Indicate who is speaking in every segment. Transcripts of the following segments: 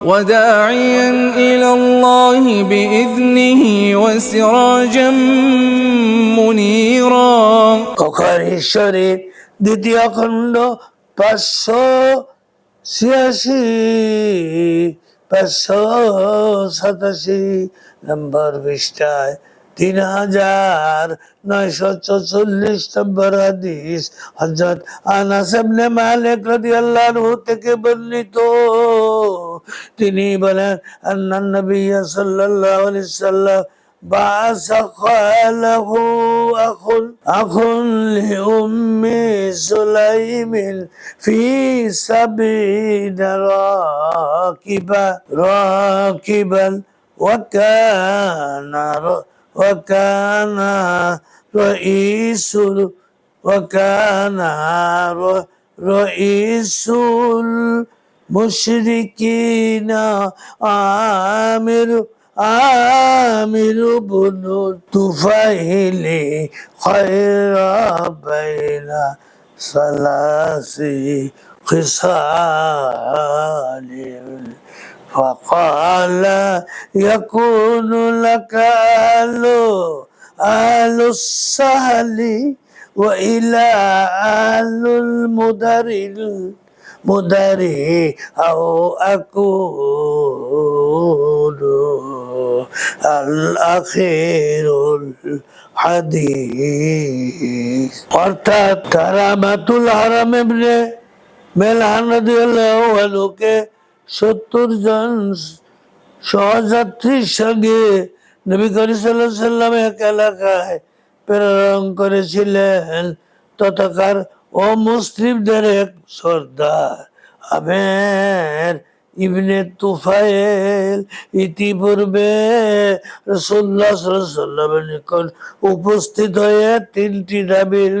Speaker 1: وداعيا إلى الله بإذنه وسراجا منيرا
Speaker 2: ঈশ্বরের দ্বিতীয় খণ্ড পাঁচশো ছিয়াশি পাঁচশো সাতাশি নম্বর পৃষ্ঠায় তিন হাজার নয়শো চৌচল্লিশ নম্বর হাদিস হজরত আনাস ইবনে মালিক রাদিয়াল্লাহু থেকে বর্ণিত তিনি বলেন আন্নান নবী সাল্লাল্লাহু আলাইহি সাল্লাম بعث خاله أخ أخ لأم سليم في سبيل راكبا راكبا وكان وكان رئيس وكان رئيس المشركين عامر عامر بن طفيل خير بين ثلاث خصال فقال يكون لك أهل أهل السهل وإلى أهل المدر مدري أو أكون الأخير الحديث অর্থাৎ কারামাতুল হারাম ইবনে মেলহান রাদিয়াল্লাহু আনহুকে সত্তর জন সহযাত্রীর সঙ্গে নবী আলাইহি সাল্লাম এক এলাকায় প্রেরণ করেছিলেন। তথাকার ও মুসলিমদের এক সর্দার আমের ইবনে তুফাইল ইতিপূর্বে রসুল্লাহ নিকট উপস্থিত হয়ে তিনটি দাবির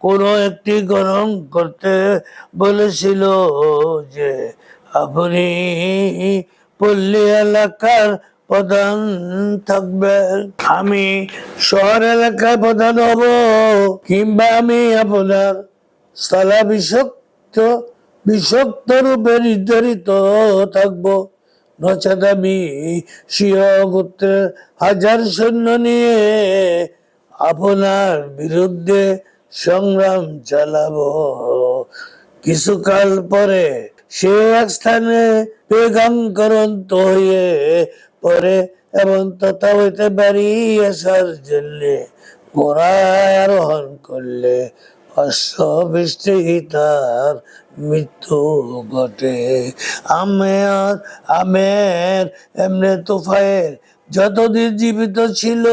Speaker 2: কোন একটি গ্রহণ করতে বলেছিল যে আপনি পল্লী এলাকার প্রধান থাকবেন আমি শহর এলাকায় প্রধান হব, কিংবা আমি আপনার স্থলা বিষক্ত বিষক্ত রূপে নির্ধারিত থাকব। নচেত আমি সিংহ হাজার সৈন্য নিয়ে আপনার বিরুদ্ধে সংগ্রাম চালাবো। কিছুকাল পরে সে এক স্থানে বেগাঙ্করন্ত হয়ে পরে এবং তথা হইতে বাড়ি আসার জন্য ঘোড়ায় আরোহণ করলে অশ্ব তার মৃত্যু ঘটে। আমের আমের, এমনি তুফায়ের যতদিন জীবিত ছিল,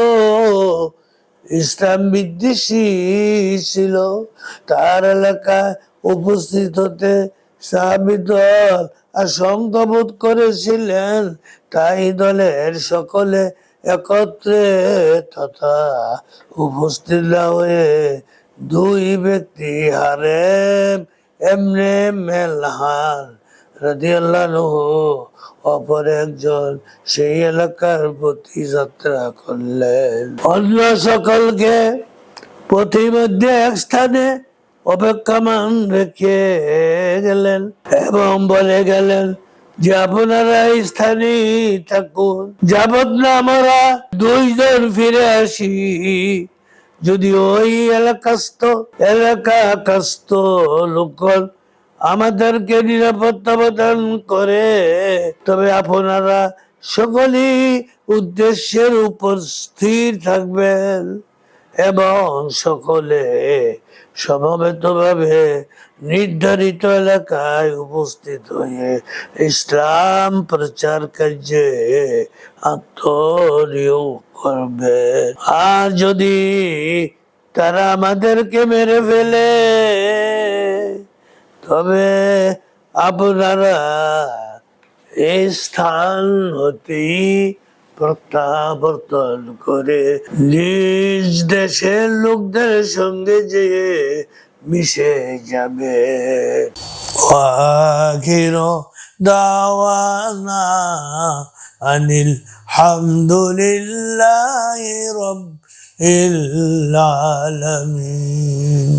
Speaker 2: ইসলাম বিদ্বেষী ছিল। তার এলাকায় উপস্থিত হতে সাহাবি দল আশঙ্কবোধ করেছিলেন, তাই দলের সকলে একত্রে তথা উপস্থিত হয়ে দুই ব্যক্তি হারেম এমনে মেলহান রাদিয়াল্লাহু অপর একজন সেই এলাকার প্রতি যাত্রা করলেন। অন্য সকলকে পথিমধ্যে এক স্থানে অপেক্ষমান রেখে গেলেন এবং বলে গেলেন যে আপনারা স্থানে থাকুন যাবত না আমরা দুইজন ফিরে আসি। যদি ওই এলাকাস্থ এলাকাস্থ লোকল আমাদেরকে নিরাপত্তা প্রদান করে, তবে আপনারা সকলেই উদ্দেশ্যের উপর স্থির থাকবেন। এবং সকলে সমবেতভাবে নির্ধারিত এলাকায় উপস্থিত হয়ে ইসলাম প্রচার কার্যে আত্মনিয়োগ করবে। আর যদি তারা আমাদেরকে মেরে ফেলে, তবে আপনারা এই স্থান হতেই প্রত্যাবর্তন করে নিজ দেশের লোকদের সঙ্গে যেয়ে মিশে যাবে। আখির দাওয়ানা আনিল হামদুলিল্লাহি রব্বিল আলামিন।